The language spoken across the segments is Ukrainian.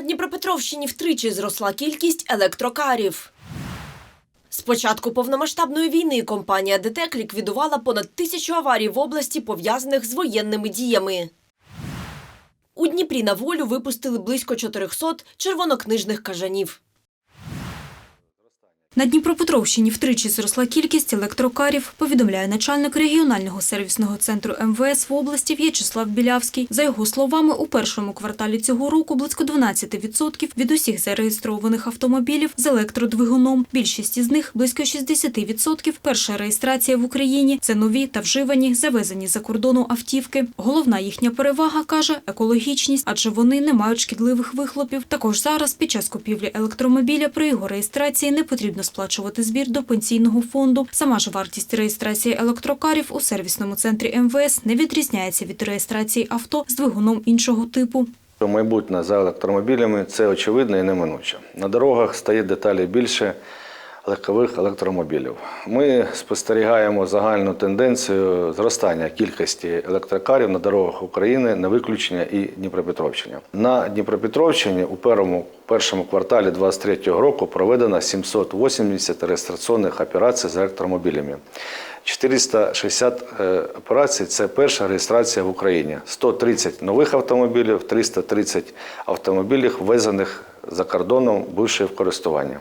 Дніпропетровщині втричі зросла кількість електрокарів. З початку повномасштабної війни компанія ДТЕК ліквідувала понад тисячу аварій в області, пов'язаних з воєнними діями. У Дніпрі на волю випустили близько 400 червонокнижних кажанів. На Дніпропетровщині втричі зросла кількість електрокарів, повідомляє начальник регіонального сервісного центру МВС в області В'ячеслав Білявський. За його словами, у першому кварталі цього року близько 12% від усіх зареєстрованих автомобілів з електродвигуном. Більшість із них, близько 60%, перша реєстрація в Україні – це нові та вживані, завезені за кордону автівки. Головна їхня перевага, каже, екологічність, адже вони не мають шкідливих вихлопів. Також зараз, під час купівлі електромобіля, при його реєстрації не потрібно сплачувати збір до пенсійного фонду. Сама ж вартість реєстрації електрокарів у сервісному центрі МВС не відрізняється від реєстрації авто з двигуном іншого типу. Майбутнє за електромобілями це очевидно і неминуче. На дорогах стає деталі більше легкових електромобілів. Ми спостерігаємо загальну тенденцію зростання кількості електрокарів на дорогах України, на виключення і Дніпропетровщини. На Дніпропетровщині у першому, першому кварталі 2023 року проведено 780 реєстраційних операцій з електромобілями. 460 е, операцій це перша реєстрація в Україні. 130 нових автомобілів, 330 автомобілів, ввезених за кордоном, бувши в користуванні.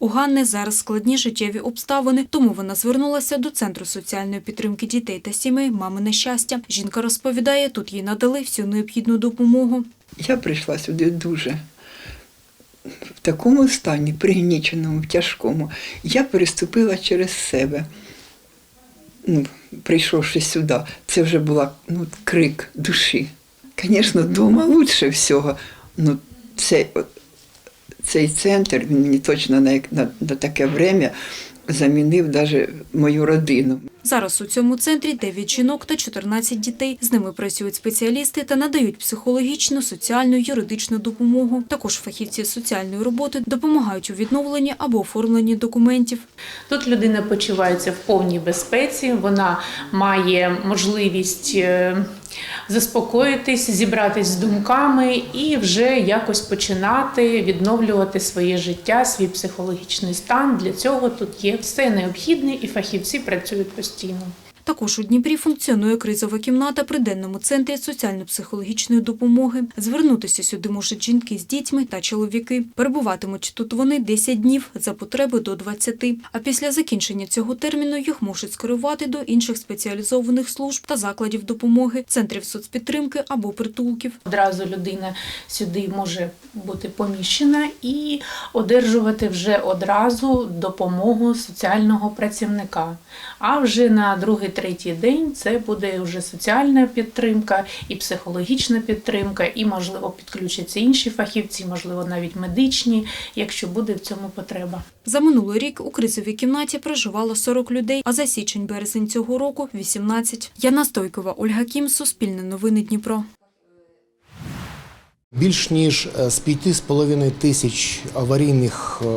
У Ганни зараз складні життєві обставини, тому вона звернулася до Центру соціальної підтримки дітей та сімей «Мамине щастя». Жінка розповідає, тут їй надали всю необхідну допомогу. Я прийшла сюди дуже в такому стані, пригніченому, тяжкому. Я переступила через себе. Ну, прийшовши сюди, це вже була ну, крик душі. Звісно, вдома лучше всього. Ну, от- цей центр він мені точно на, як- на, на таке время замінив навіть мою родину. Зараз у цьому центрі 9 жінок та 14 дітей. З ними працюють спеціалісти та надають психологічну, соціальну, юридичну допомогу. Також фахівці соціальної роботи допомагають у відновленні або оформленні документів. Тут людина почувається в повній безпеці, вона має можливість е, заспокоїтись, зібратись з думками і вже якось починати відновлювати своє життя, свій психологічний стан. Для цього тут є все необхідне, і фахівці працюють постійно. Також у Дніпрі функціонує кризова кімната при денному центрі соціально-психологічної допомоги. Звернутися сюди можуть жінки з дітьми та чоловіки. Перебуватимуть тут вони 10 днів за потреби до 20. А після закінчення цього терміну їх можуть скерувати до інших спеціалізованих служб та закладів допомоги, центрів соцпідтримки або притулків. Одразу людина сюди може бути поміщена і одержувати вже одразу допомогу соціального працівника. А вже на другий третій день це буде вже соціальна підтримка і психологічна підтримка, і можливо підключаться інші фахівці, можливо, навіть медичні, якщо буде в цьому потреба. За минулий рік у кризовій кімнаті проживало 40 людей, а за січень-березень цього року – 18. Яна Стойкова, Ольга Кім, Суспільне новини Дніпро. Більш ніж е, з 5,5 тисяч аварійних, е,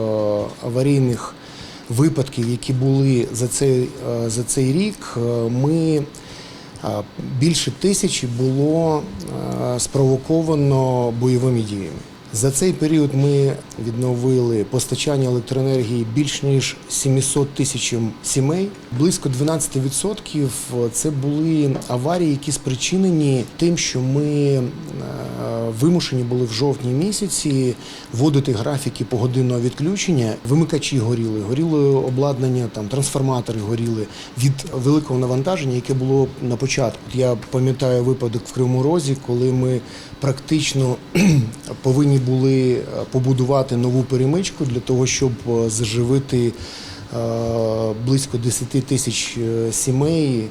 аварійних випадків, які були за цей, е, за цей рік, е, ми е, більше тисячі було спровоковано бойовими діями. За цей період ми відновили постачання електроенергії більш ніж 700 тисячам сімей. Близько 12% це були аварії, які спричинені тим, що ми вимушені були в жовтні місяці вводити графіки погодинного відключення. Вимикачі горіли, горіло обладнання, там трансформатори горіли від великого навантаження, яке було на початку. Я пам'ятаю випадок в Кривому Розі, коли ми практично повинні були е, побудувати нову перемичку для того, щоб е, заживити е, близько 10 тисяч сімей,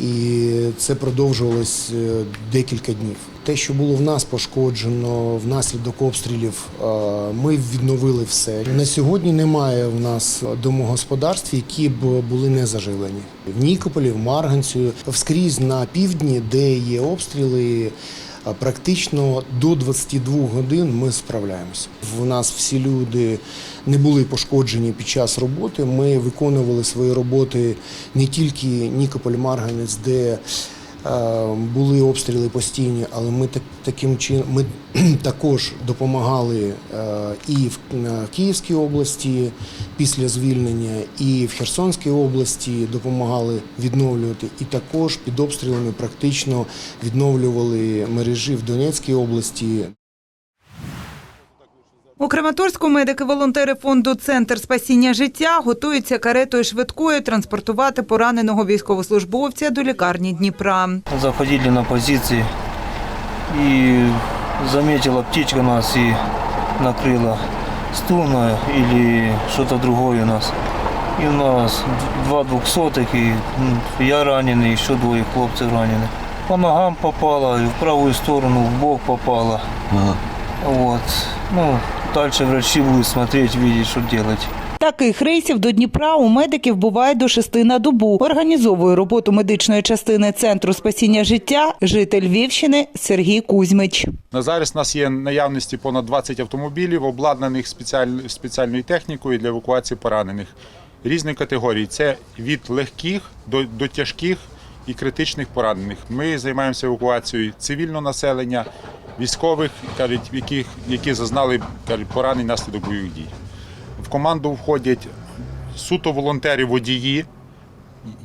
і це продовжувалось е, декілька днів. Те, що було в нас пошкоджено внаслідок обстрілів, е, ми відновили все. На сьогодні немає в нас домогосподарств, які б були не заживлені. В Нікополі, в Марганцю, вскрізь на півдні, де є обстріли. Практично до 22 годин ми справляємося. В нас всі люди не були пошкоджені під час роботи. Ми виконували свої роботи не тільки Нікополь Марганець, де Були обстріли постійні, але ми так, таким чином ми також допомагали е, і в Київській області після звільнення, і в Херсонській області допомагали відновлювати. І також під обстрілами практично відновлювали мережі в Донецькій області. У Краматорську медики-волонтери фонду Центр спасіння життя готуються каретою швидкою транспортувати пораненого військовослужбовця до лікарні Дніпра. заходили на позиции и заметила птичка нас и накрыла стуна или что-то другое у нас. И у нас два двухсотых, и м, я раненый, еще двое хлопцев ранены. По ногам попала, и в правую сторону, в бок попала. Вот. Ну, дальше врачи будут смотреть, видеть, что делать. Таких рейсів до Дніпра у медиків буває до шести на добу. Організовує роботу медичної частини Центру спасіння життя житель Львівщини Сергій Кузьмич. На зараз у нас є наявності понад 20 автомобілів, обладнаних спеціаль- спеціальною технікою для евакуації поранених різних категорій. Це від легких до, до тяжких і критичних поранених. Ми займаємося евакуацією цивільного населення, військових, кажуть, яких, які зазнали кажуть, поранень наслідок бойових дій. В команду входять суто волонтери водії,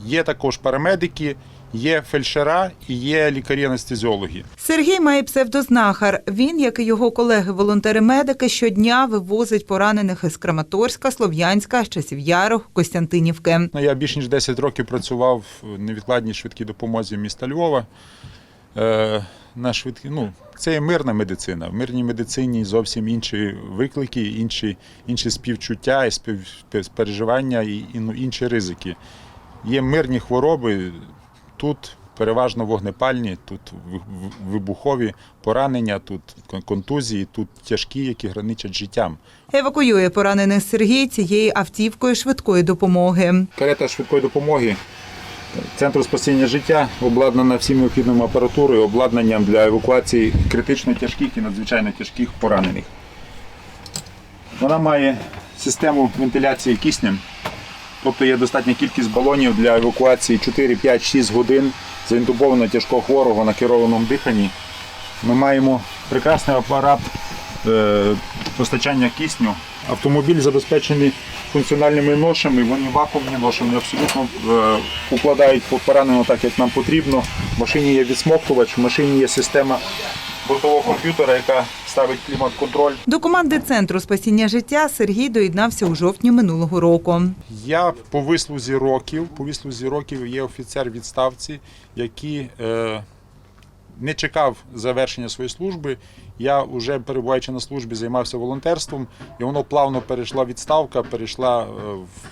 є також парамедики, є фельдшера і є лікарі-анестезіологи. Сергій має псевдознахар. Він, як і його колеги-волонтери-медики, щодня вивозить поранених із Краматорська, Слов'янська, Часів Яру, Костянтинівки. Ну, Я більш ніж 10 років працював в невідкладній швидкій допомозі міста Львова. Е, на швидкі, ну, це є мирна медицина. В мирній медицині зовсім інші виклики, інші, інші співчуття, і спів, переживання і, і ну, інші ризики. Є мирні хвороби, тут переважно вогнепальні, тут ви- ви- вибухові поранення, тут контузії, тут тяжкі, які граничать життям. Евакуює поранених Сергій цією автівкою швидкої допомоги. Карета швидкої допомоги Центру спасіння життя обладнана всім необхідною апаратурою, обладнанням для евакуації критично тяжких і надзвичайно тяжких поранених. Вона має систему вентиляції киснем, тобто є достатня кількість балонів для евакуації 4, 5, 6 годин заінтубованого тяжкого хворого на керованому диханні. Ми маємо прекрасний апарат е, постачання кисню. Автомобіль забезпечений функціональними ношами, вони вакуумні ношами, абсолютно е, укладають пораненого так, як нам потрібно. В машині є відсмоктувач, в машині є система бортового комп'ютера, яка ставить клімат-контроль. До команди Центру спасіння життя Сергій доєднався у жовтні минулого року. Я по вислузі років, по вислузі років є офіцер відставці, який е, не чекав завершення своєї служби. Я вже перебуваючи на службі, займався волонтерством, і воно плавно перейшла відставка, перейшла е,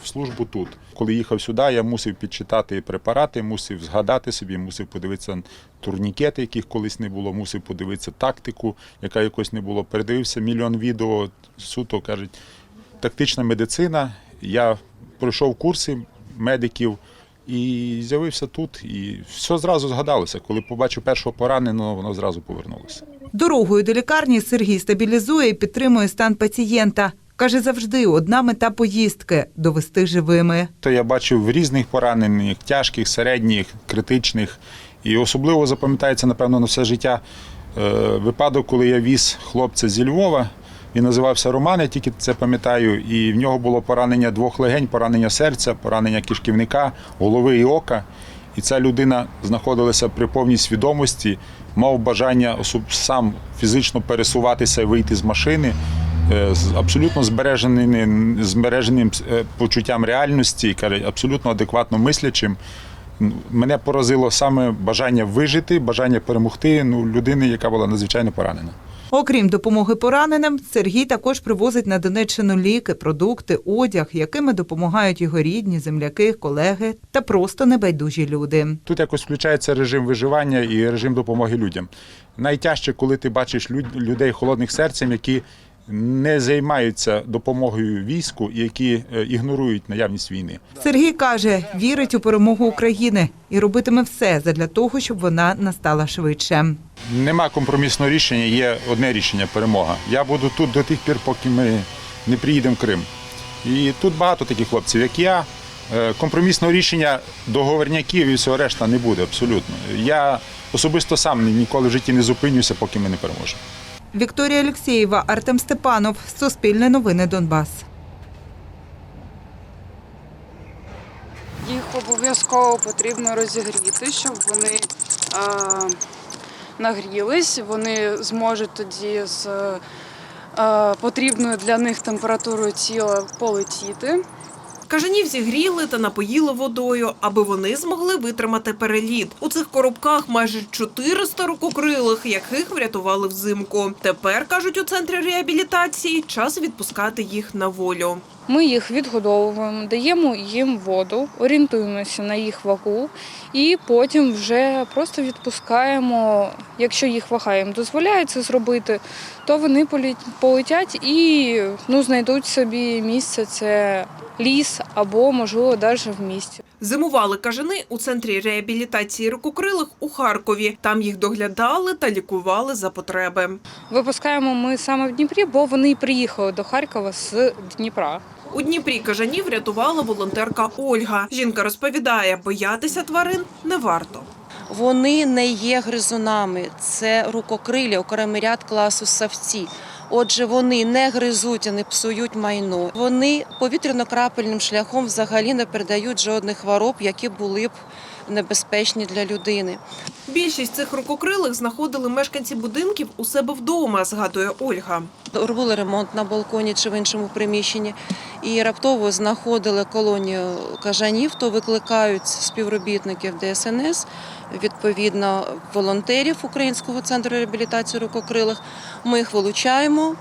в службу тут. Коли їхав сюди, я мусив підчитати препарати, мусив згадати собі, мусив подивитися турнікети, яких колись не було, мусив подивитися тактику, яка якось не було. Передивився мільйон відео, суто кажуть, тактична медицина. Я пройшов курси медиків і з'явився тут. І все зразу згадалося. Коли побачив першого пораненого, воно зразу повернулося. Дорогою до лікарні Сергій стабілізує і підтримує стан пацієнта. Каже, завжди одна мета поїздки довести живими. То я бачив різних поранених, тяжких, середніх, критичних. І особливо запам'ятається, напевно, на все життя е, випадок, коли я віз хлопця зі Львова. Він називався Роман, я тільки це пам'ятаю. І в нього було поранення двох легень, поранення серця, поранення кишківника, голови і ока. І ця людина знаходилася при повній свідомості, мав бажання сам фізично пересуватися і вийти з машини е, з абсолютно збереженим, збереженим почуттям реальності, каже, абсолютно адекватно мислячим. Мене поразило саме бажання вижити, бажання перемогти ну, людини, яка була надзвичайно поранена. Окрім допомоги пораненим, Сергій також привозить на Донеччину ліки, продукти, одяг, якими допомагають його рідні, земляки, колеги та просто небайдужі люди. Тут якось включається режим виживання і режим допомоги людям. Найтяжче, коли ти бачиш люд- людей холодних серцем, які не займаються допомогою війську які е, ігнорують наявність війни. Сергій каже, вірить у перемогу України і робитиме все задля того, щоб вона настала швидше. Нема компромісного рішення, є одне рішення перемога. Я буду тут до тих пір, поки ми не приїдемо в Крим. І тут багато таких хлопців, як я, Е, Компромісного рішення договорняків і всього решта не буде абсолютно. Я особисто сам ні- ніколи в житті не зупинюся, поки ми не переможемо. Вікторія Олексєєва, Артем Степанов. Суспільне новини Донбас. Їх обов'язково потрібно розігріти, щоб вони е, нагрілись. Вони зможуть тоді з е, потрібною для них температурою тіла полетіти. Кажанів зігріли та напоїли водою, аби вони змогли витримати переліт. У цих коробках майже 400 рукокрилих, яких врятували взимку. Тепер кажуть у центрі реабілітації, час відпускати їх на волю. Ми їх відгодовуємо, даємо їм воду, орієнтуємося на їх вагу і потім вже просто відпускаємо. Якщо їх вага їм дозволяє це зробити, то вони полетять і ну, знайдуть собі місце. Це ліс або, можливо, навіть в місті. Зимували кажани у центрі реабілітації рукокрилих у Харкові. Там їх доглядали та лікували за потреби. Випускаємо ми саме в Дніпрі, бо вони приїхали до Харкова з Дніпра. У Дніпрі кажанів рятувала волонтерка Ольга. Жінка розповідає, боятися тварин не варто. Вони не є гризунами, це рукокрилі, окремий ряд класу савці. Отже, вони не гризуть, і не псують майно. Вони повітряно-крапельним шляхом взагалі не передають жодних хвороб, які були б небезпечні для людини. Більшість цих рукокрилих знаходили мешканці будинків у себе вдома, згадує Ольга. Робили ремонт на балконі чи в іншому приміщенні і раптово знаходили колонію кажанів, то викликають співробітників ДСНС, відповідно волонтерів Українського центру реабілітації рукокрилих. Ми їх вилучаємо,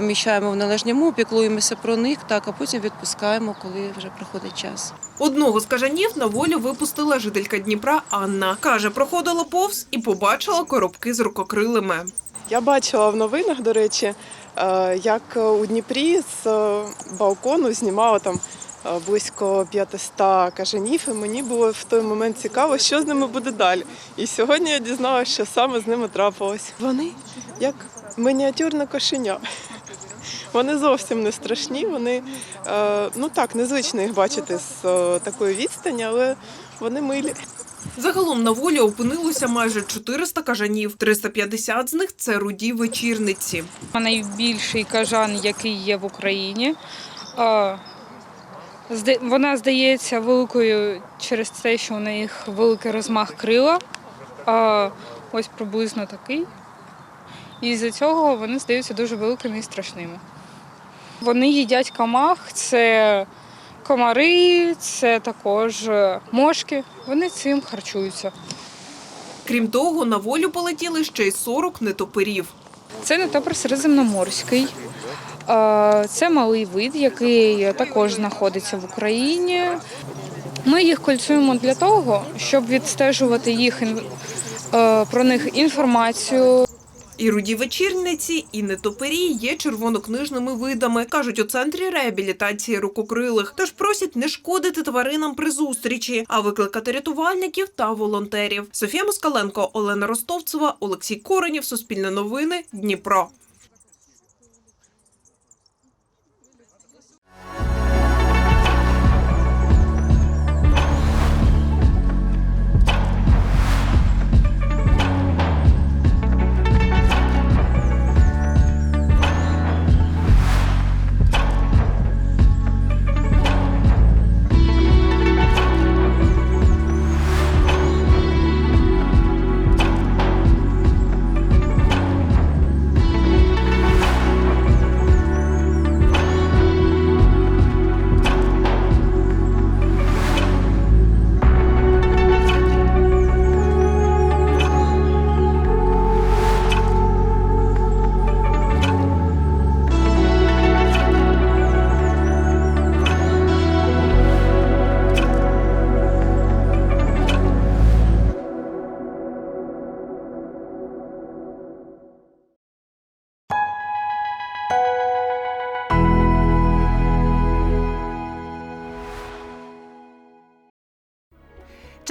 поміщаємо в належньому, піклуємося про них, так а потім відпускаємо, коли вже приходить час. Одного з кажанів на волю випустила жителька Дніпра Анна. Каже, проходила повз і побачила коробки з рукокрилими. Я бачила в новинах, до речі, е, як у Дніпрі з е, балкону знімало там е, близько 500 кажанів, і мені було в той момент цікаво, що з ними буде далі. І сьогодні я дізналася, що саме з ними трапилось. Вони як мініатюрне кошеня. Вони зовсім не страшні, вони е, ну так, незвично їх бачити з е, такої відстані, але вони милі. Загалом на волі опинилося майже 400 кажанів. 350 з них це руді вечірниці. Найбільший кажан, який є в Україні. Вона здається великою через те, що у них великий розмах крила. А, ось приблизно такий. І з-за цього вони здаються дуже великими і страшними. Вони їдять камах, це комари, це також е, мошки. Вони цим харчуються. Крім того, на волю полетіли ще й 40 нетопирів. Це нетопер середземноморський. Е, Це малий вид, який також знаходиться в Україні. Ми їх кольцуємо для того, щоб відстежувати їх е, про них інформацію, І руді вечірниці, і нетопирі є червонокнижними видами, кажуть у центрі реабілітації рукокрилих. Тож просять не шкодити тваринам при зустрічі, а викликати рятувальників та волонтерів. Софія Москаленко, Олена Ростовцева, Олексій Коренів, Суспільне новини, Дніпро.